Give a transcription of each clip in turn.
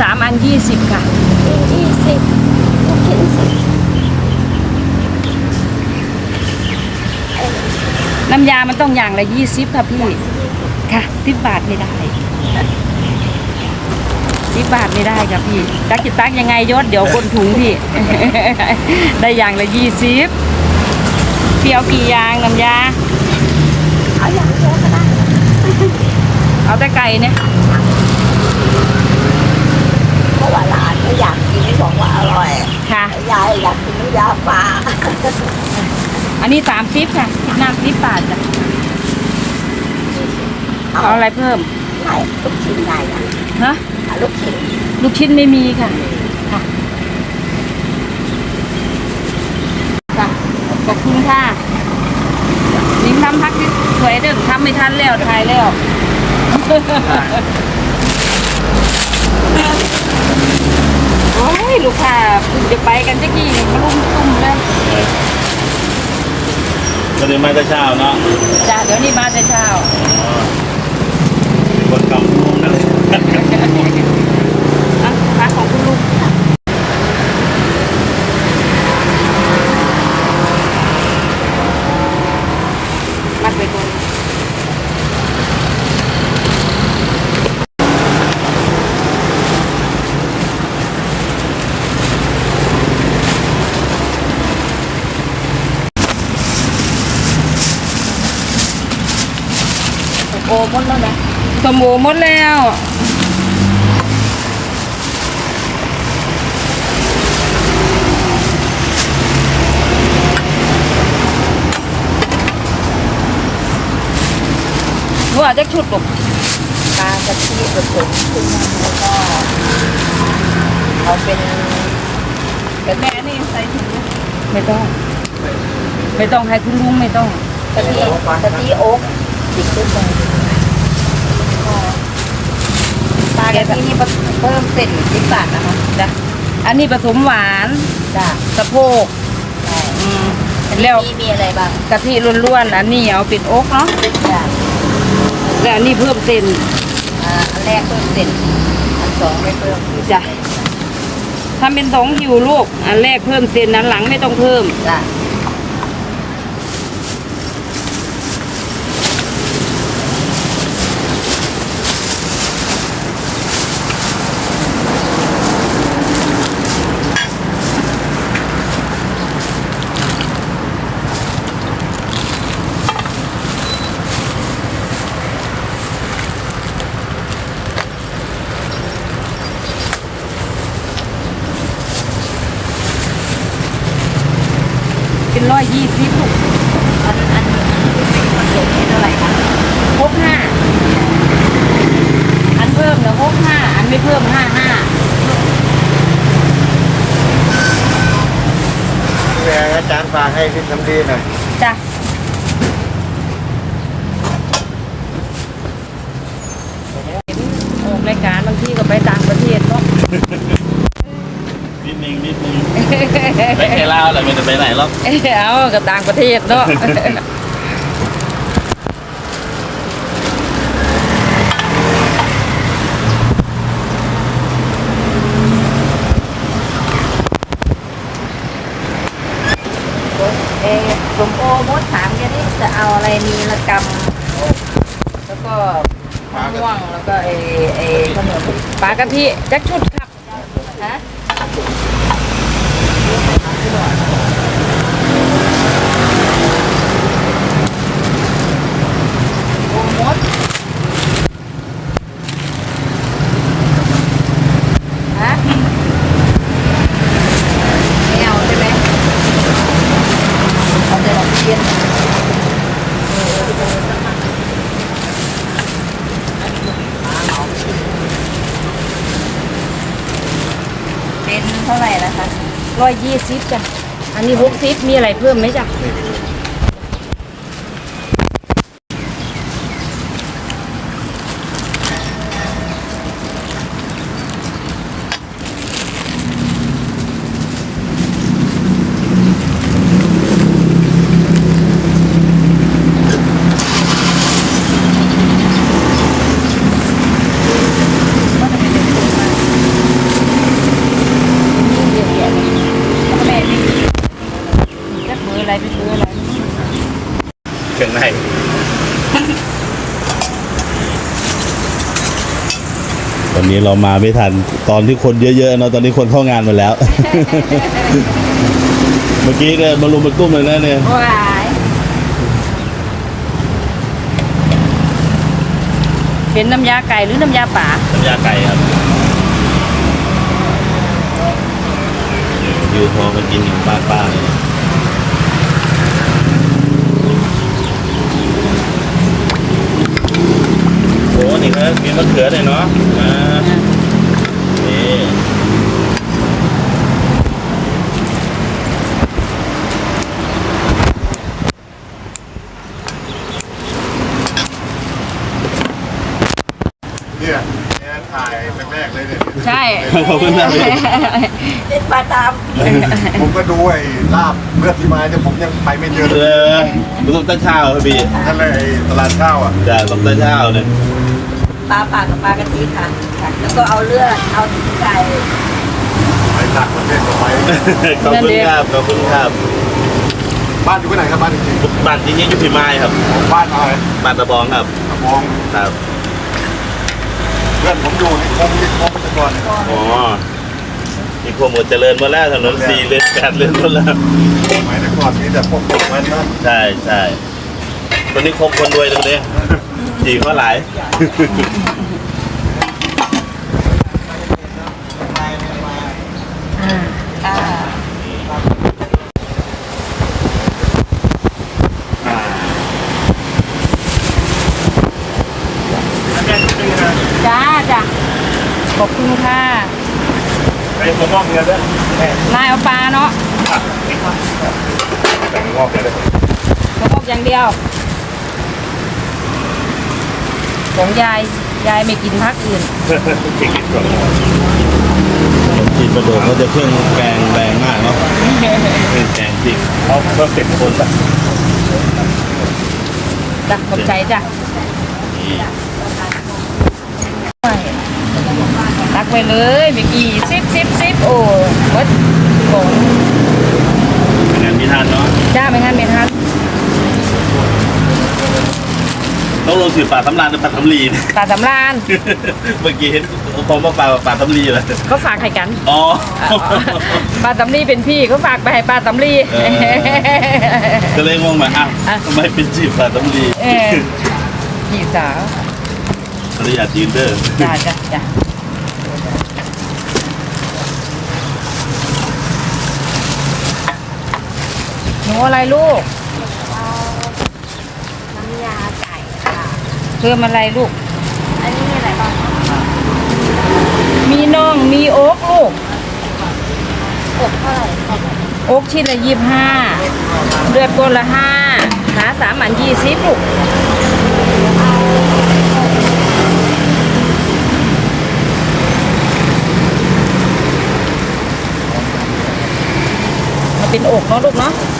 สามอันยี่สิบค่ะตีนยี่สิบลูกชิ้นสิบน้ำยามันต้องอย่างละยี่สิบค่ะพี่ ค่ะสิบบาทไม่ได้สิบบาทไม่ได้ค่ะพี่ ตักจิตักยังไงยศเดี๋ยวคนถุงพี่ ได้อย่างละยี่สิบพี่เอากี่อย่างน้ำยา เอาอย่างเดียวก็ได้ เอาแต่ไก่เนี่ย เพราะว่าหลานไม่อยากกินบอกว่าอร่อยค่ะ ยายอยากกินน้ำยาปลาอันนี้สามสิบค่ะคิดน้ำสิบบาทจ้ะเอาอะไรเพิ่มไหนลูกชิ้นไหนนะฮะเอาลูกชิ้นลูกชิ้นไม่มีค่ะค่ะค่ะขอบคุณค่ะนิ้งทำพักที่สวยเด้อทำไม่ทันแล้วถ่ายแล้ว โอ้ยลูกค้าเพิ่งจะไปกันจะกี้นี่มาลุมตุ้มแล้วก็เลยมาแต่เช้าเนาะจ้ะเดี๋ยวนี้มาแต่เช้าคนเก่าลุงนั่นเลย อะพักของคุณลุงมัดไปก่อน โอ้ หมดแล้วนะสมโอหมดแล้วหัวจะชุดลูกปลากะทิผสมขึ้นมาแล้วก็เอาเป็นแต่แม่นี่ใส่ถุงไม่ต้อง ไม่ต้องให้คุณลุงไม่ต้อง กะทิกะทิโอ๊กติดขึ้นไป ปลาปลากะทินี่เพิ่มเส้นสิบบาทนะคะจ้ะอันนี้ผสมหวานจ้ะสะโพกใช่อืมแล้แล้ววมีมีอะไรบ้างกะทิล้วนๆอันนี้เอาปิดอกเนาะจ้ะแล้วอันนี้เพิ่มเส้นอ่าอันแรกเพิ่มเส้นอันสองไม่เพิ่มจ้ะทำเป็นสองหิวลูกอันแรกเพิ่มเส้นอันหลังไม่ต้องเพิ่มจ้ะ เป็นร้อยยี่สิบลูก อันอันที่เป็นผสมนี่เท่าไหร่คะ หกห้า อันเพิ่มเนี่ยหกห้า อันไม่ เพิ่มห้าห้าแม่อาจารย์ฝากให้พี่ทำดีหน่อยจ้ะออกรายการบางทีก็ไปต่างประเทศเนาะนิดนึงนิดนึงไปแค่ลาวแหละไม่ได้ไปไหนหรอก เอ้ากับต่างประเทศเนาะ เออสมโอมดถามแกนี่ มีละกำแล้วก็มะม่วงแล้วก็ไอเอขนมปลากะทิแจ็คชุดครับ ฮะ โอ้มดฮะไม่เอาใช่ไหมเอาแต่ดอกเบี้ยเป็นเท่าไหร่นะคะ ร้อยยี่ สิบจ้ะ อันนี้หกสิบมีอะไรเพิ่มไหมจ้ะ อะไรพี่ซื้ออะไรเครื่องในตอนนี้เรามาไม่ทันตอนที่คนเยอะๆเนอะตอนนี้คนเข้างานมาแล้ว เมื่อกี้ก็มารุมมาตุ้มเลยนะเนี่ยว้ายเป็นน้ำยาไก่หรือน้ำยาป่าน้ำยาไก่ครับอยู่พอมากินอยู่ป้าป้าๆเลย อ้นี่ครับมีมะเขือเลยเนาะมานี่เนี่ย ถ่ายแรกๆเลยเนี่ยใช่ ขอบคุณมากเลย เป็นปลาตาม ผมก็ดูไอ้ลาบเลือดที่ไม้แต่ผมยังไปไม่เจอเออผสมต้นเช้าครับพี่นั่นเลยไอ้ตลาดข้าวอะจ้าผสมต้นเช้าเนี่ยปลาปากกับปลากะทิค่ะค่ะแล้วก็เอาเลือด เอาไก่ไปต่างประเทศก็ไปขอบคุณครับขอบคุณครับบ้านอยู่ที่ไหนครับบ้านจริงบ้านจริงๆอยู่ที่ไม้ครับๆบ้านอะไรบ้านตะบองครับกระบองครับเพื่อนผมอยู่ในคงที่คงปัจจุบันอ๋อมีพวกหมดเจริญหมาแล้วถนนสี่เลนแปดเลนหมดแล้วสมัยแต่ก่อนมีแต่พวกพวกแว้นนะใช่ใช่ตัวนี้คงคนรวยตรงนี้จีเขาหลาย อ่า จ้าจ้ะ ขอบคุณค่ะไอ้ผมงอกเงินด้วยนายเอาปลาเนาะแต่งงอกเงินด้วยมะกอกอย่างเดียว ของยาย ยายไม่กินพักอื่นจีนประโดดเขาจะเครื่องแกงแรงมากเนาะเครื่องแกงจริงเขาก็เป็นคนละจ้ะขอบใจจ้ะตัก ไปเลยเมื่อกี้สิบสิบสิบโอ้วัดของงานมีทานเนาะจ้าไม่งั้นไม่ทันต้องลงสื่อป่าตำรานหรือป่าตำลีเนี่ยปลาสำรานเมื่อกี้เห็นผมว่าป่าป่าตำลีเลยเขาฝากให้กันอ๋อปลาตำลีเป็นพี่เขาฝากไปให้ปลาตำลีเออก็เลยงงมาอ้าวอะทำไมเป็นจีบป่าตำลีเออพี่สาวภรรยาจีนเด้อจ้าจ้าจ้า หนูอะไรลูก น้ำยาไก่ค่ะ เพิ่มอะไรลูก อันนี้มีอะไรบ้างมีน่อง มีโอ๊กลูก อบเท่าไหร่โอ๊กชิ้นละยี่สิบห้าเลือดก้นละห้าขาสามอันยี่สิบลูกมันเป็นอกเนาะลูกเนาะค่ะ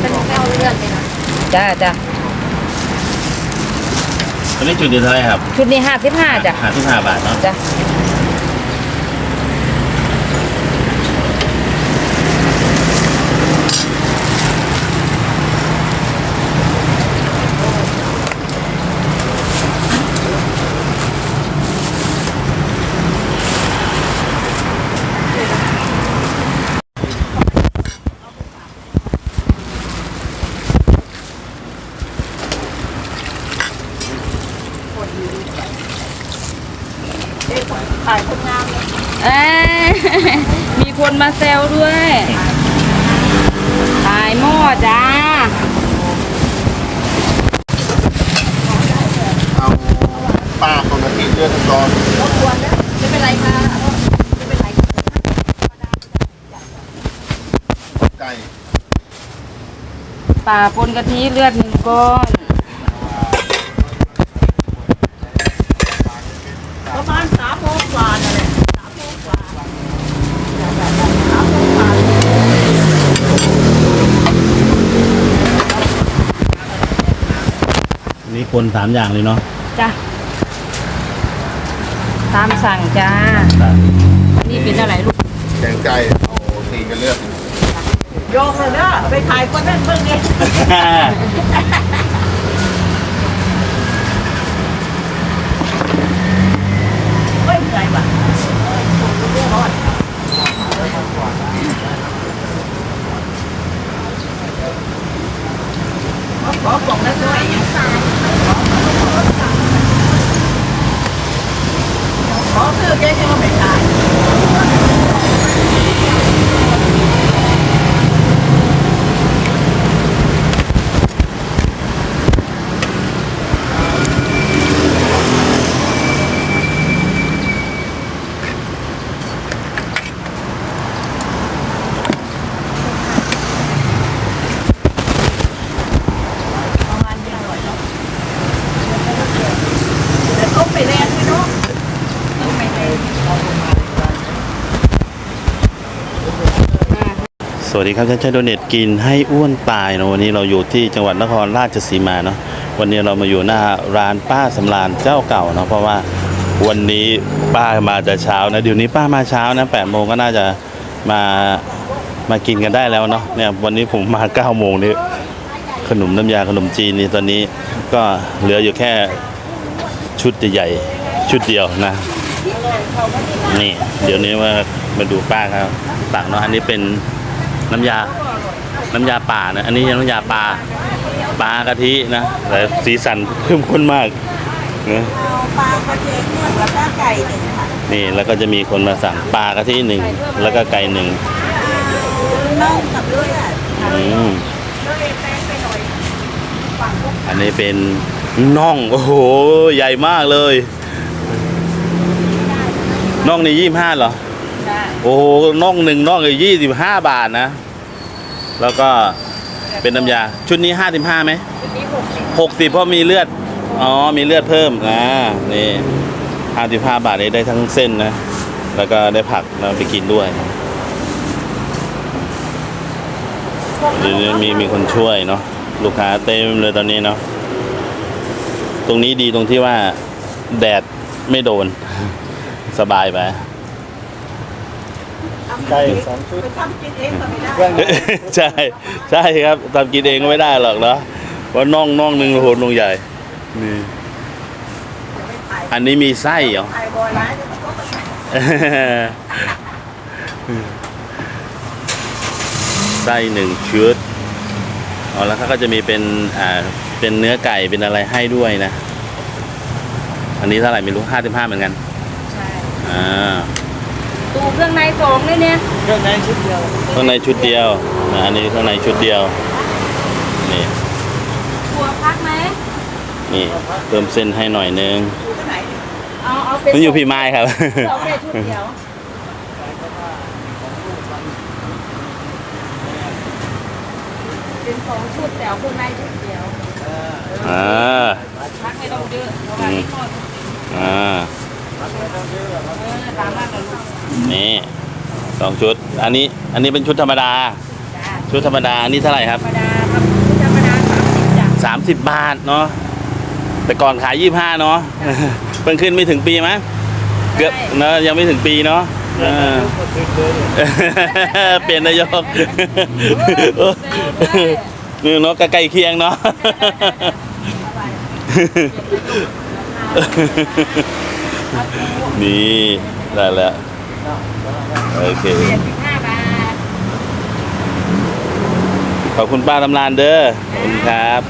เป็นไม่เอาเลือดเลยนะจ้าจ้าตอนนี้จุดเดือนเท่าไหรครับ ชุดนี้ห้าสิบห้าจ้ะห้าสิบห้าบาทเนาะจ้ะ ขายคนงามเลยเอ้ยมีคนมาแซวด้วยขายหม้อจ้า เอาป้าคนละที่เลือดตอนรบกวนนะไม่เป็นไรค่ะไม่เป็นไรไก่ป่าปนกะทิเลือดหนึ่งก้อน ประมาณสามโมงกว่านั่นแหละสามโมงกว่าสามโมงกว่า อันนี้คนสามอย่างเลยเนาะจ้ะตามสั่งจ้านี่เป็นอะไรลูกแกงไก่เอาตีกันเลือดยยกเลยเด้อไปถ่ายคนนั้นเบิ่งเองเฮ้ยเหนื่อยว่ะขอของนั้นด้วย ยังตายขอซื้อแกยังไม่ตาย ประมาณนี้อร่อยเนาะแต่ต้มไปแรงไหมเนาะต้มไปแรง สวัสดีครับฉันชัยโดเน็ตกินให้อ้วนตายเนะวันนี้เราอยู่ที่จังหวัดนครราชสีมาเนาะวันนี้เรามาอยู่หน้าร้านป้าสำราญเจ้าเก่าเนาะเพราะว่าวันนี้ป้ามาแต่เช้านะเดี๋ยวนี้ป้ามาเช้านะแปดโมงก็น่าจะมามากินกันได้แล้วเนาะเนี่ยวันนี้ผมมาเก้าโมงนี่ขนมน้ำยาขนมจีนนี่ตอนนี้ก็เหลืออยู่แค่ชุดใหญ่ชุดเดียวนะ นี่ เดี๋ยวนี้มามาดูป้าครับตักเนาะอันนี้เป็น น้ำยา น้ำยาป่านะ อันนี้น้ำยาปลา ปลากะทินะ แต่สีสันเข้มข้นมากนะเอาปลากระเทียมหนึ่งแล้วก็ไก่หนึ่งค่ะ นี่แล้วก็จะมีคนมาสั่งปลากะทิหนึ่งแล้วก็ไก่หนึ่งน่องกับเลือดอืมอันนี้เป็นน่อง โอ้โห ใหญ่มากเลยน่องนี่ยี่ห้าเหรอใช่ โอ้โหน่องหนึ่งน่องยี่สิบห้าบาทนะ แล้วก็เป็นน้ำยา ชุดนี้ห้าสิบห้าไหมชุดนี้หกสิบหกสิบเพราะมีเลือด อ๋อ มีเลือดเพิ่มอ่านี่ห้าสิบห้าบาทนี้ได้ทั้งเส้นนะ แล้วก็ได้ผักเราไปกินด้วยเดี๋ยวนี้มีมีคนช่วยเนาะลูกค้าเต็มเลยตอนนี้เนาะตรงนี้ดีตรงที่ว่าแดดไม่โดน สบายไป ไก่สองชุด ไปทำกินเองก็ไม่ได้เครื่องในใช่ใช่ครับทำกินเองก็ไม่ได้หรอกเนาะเพราะน่องน่องหนึ่งโหดลงใหญ่นี่อันนี้มีไส้เหรอไข่บอยร้ายเนี่ยมันก็ไม่ได้ไส้หนึ่งชุดอ๋อแล้วเขาก็จะมีเป็นอ่าเป็นเนื้อไก่เป็นอะไรให้ด้วยนะ อันนี้เท่าไหร่ไม่รู้ห้าสิบห้าเหมือนกัน ใช่ อ่า ตูเครื่องในสองเลยเนี่ยเครื่องในชุดเดียวข้างในชุดเดียวนะอันนี้ข้างในชุดเดียวนี่ถั่วพักไหมนี่เติมเส้นให้หน่อยนึงอยู่ที่ไหนเนี่ยเอาเอาเป็นมันอยู่พี่ไม้ครับ สองแค่ชุดเดียวเป็นสองชุดแต่เอาเครื่องในชุดเดียวอ่าพักไม่ต้องเยอะเพราะว่านิดหน่อยอ่า เออตามมากับลูกนี่สองชุด อันนี้ อันนี้เป็นชุดธรรมดาจ้าชุดธรรมดา อันนี้เท่าไหร่ครัธรรมดาครับธรรมดาสามสิบจ้ะบ30บาทเนาะ แต่ก่อนขาย25เนาะ เพิ่งขึ้นไม่ถึงปีมั้ยเกือบเนอะยังไม่ถึงปีเนาะเออเปลี่ยนนายกนี่เนาะใกล้ๆเคียงเนาะ นี่ได้แล้วโอเคเจ็ดสิบห้าบาทขอบคุณป้าตำรานเด้อขอบคุณครับ